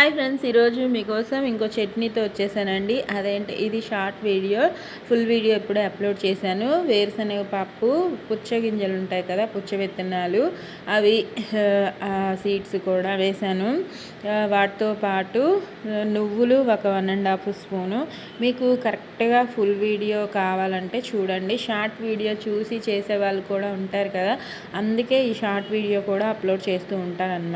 Hi friends ఈరోజు మీకోసం ఇంకో చట్నీతో వచ్చేసానండి. అదేంటి ఇది షార్ట్ వీడియో ఫుల్ వీడియో ఇప్పుడే అప్లోడ్ చేశాను. వేరుశనగ పప్పు పుచ్చగింజలు ఉంటాయి కదా పుచ్చ విత్తనాలు. అవి సీడ్స్ కూడా వేశాను. వాటితో పాటు నువ్వులు ఒక వన్ అండ్ హాఫ్ స్పూను మీకు కరెక్ట్గా ఫుల్ వీడియో కావాలంటే చూడండి. షార్ట్ వీడియో చూసి చేసే వాళ్ళు కూడా ఉంటారు కదా. అందుకే ఈ షార్ట్ వీడియో కూడా అప్లోడ్ చేస్తూ ఉంటాను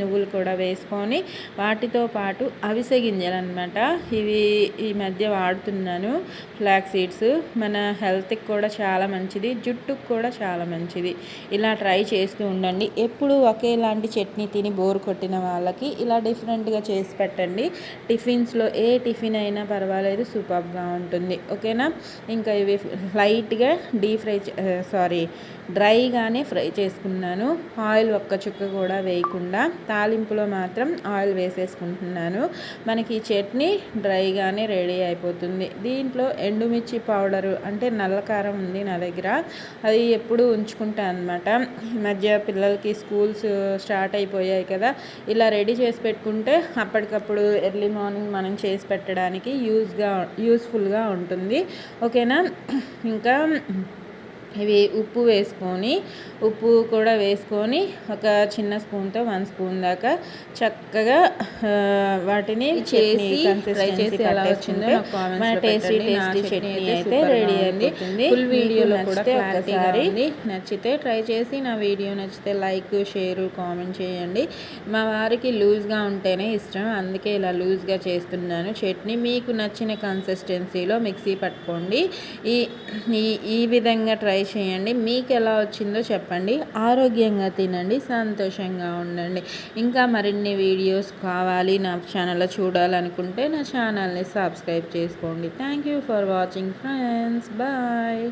నువ్వులు కూడా వేసుకొని వాటి వాటితో పాటు అవిసె గింజలు అనమాట ఇవి ఈ మధ్య వాడుతున్నాను. Flax seeds. మన హెల్త్కి కూడా చాలా మంచిది. జుట్టుకు కూడా చాలా మంచిది. ఇలా ట్రై చేస్తూ ఉండండి. ఎప్పుడు ఒకేలాంటి చట్నీ తిని బోర్ కొట్టిన వాళ్ళకి ఇలా డిఫరెంట్గా చేసి పెట్టండి. టిఫిన్స్లో ఏ టిఫిన్ అయినా పర్వాలేదు. సూపర్గా ఉంటుంది. ఓకేనా? ఇంకా ఇవి లైట్గా డీప్ ఫ్రై సారీ డ్రైగానే ఫ్రై చేసుకున్నాను. ఆయిల్ ఒక్క చుక్క కూడా వేయకుండా తాలింపులో మాత్రం ఆయిల్ వేసేసుకుంటున్నాను. మనకి ఈ చట్నీ డ్రైగానే రెడీ అయిపోతుంది. దీంట్లో ఎండుమిర్చి పౌడరు అంటే నల్ల కారం ఉంది నా దగ్గర. అది ఎప్పుడు ఉంచుకుంటాను అనమాట ఈ మధ్య పిల్లలకి స్కూల్స్ స్టార్ట్ అయిపోయాయి కదా. ఇలా రెడీ చేసి పెట్టుకుంటే అప్పటికప్పుడు ఎర్లీ మార్నింగ్ మనం చేసి పెట్టడానికి యూజ్గా యూస్ఫుల్గా ఉంటుంది. ఓకేనా? ఇంకా ఇవి ఉప్పు వేసుకొని ఉప్పు కూడా వేసుకొని ఒక చిన్న స్పూన్తో వన్ స్పూన్ దాకా చక్కగా వాటిని చేసి ట్రై చేసి ఎలా వచ్చిందో మన టేస్టీ టేస్టీ చట్నీ అయితే రెడీ అయిపోతుంది ఫుల్ వీడియోలో కూడా ఒకసారి నచ్చితే ట్రై చేసి నా వీడియో నచ్చితే లైక్ షేర్ కామెంట్ చేయండి. మా వారికి లూజ్గా ఉంటేనే ఇష్టం. అందుకే ఇలా లూజ్గా చేస్తున్నాను. చట్నీ మీకు నచ్చిన కన్సిస్టెన్సీలో మిక్సీ పట్టుకోండి. ఈ ఈ విధంగా ట్రై చేయండి. మీకు ఎలా వచ్చిందో చెప్పండి. ఆరోగ్యంగా తినండి. సంతోషంగా ఉండండి. ఇంకా మరిన్ని వీడియోస్ కావాలి నా ఛానల్లో చూడాలనుకుంటే నా ఛానల్ని సబ్స్క్రైబ్ చేసుకోండి. Thank you for watching friends. Bye.